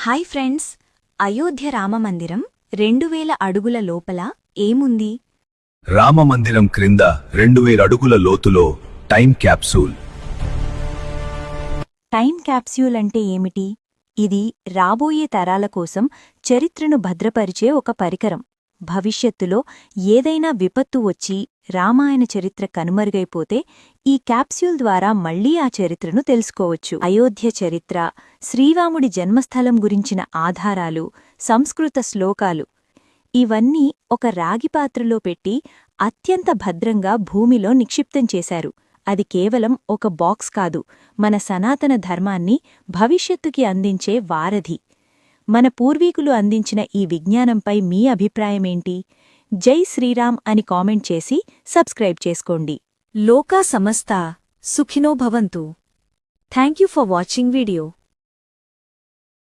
Hi friends Ayodhya రామమందిరం రెండు వేల అడుగుల లోపల ఏముంది? రామమందిరం క్రింద రెండు వేల అడుగుల లోతులో టైం క్యాప్సూల్. టైం క్యాప్స్యూల్ అంటే ఏమిటి? ఇది రాబోయే తరాల కోసం చరిత్రను భద్రపరిచే ఒక పరికరం. భవిష్యత్తులో ఏదైనా విపత్తు వచ్చి రామాయణ చరిత్ర కనుమరుగైపోతే ఈ క్యాప్స్యూల్ ద్వారా మళ్ళీ ఆ చరిత్రను తెలుసుకోవచ్చు. అయోధ్య చరిత్ర శ్రీరాముడి జన్మస్థలం గురించిన ఆధారాలు సంస్కృత శ్లోకాలు ఇవన్నీ ఒక రాగిపాత్రలో పెట్టి అత్యంత భద్రంగా భూమిలో నిక్షిప్తం చేశారు. అది కేవలం ఒక బాక్స్ కాదు మన సనాతన ధర్మాన్ని భవిష్యత్తుకి అందించే వారధి. మన పూర్వీకులు అందించిన ఈ విజ్ఞానంపై మీ అభిప్రాయమేంటి? జై శ్రీరామ్ అని కామెంట్ చేసి సబ్స్క్రైబ్ చేసుకోండి. లోకా సమస్త సుఖినో భవంతు. Thank you for watching video.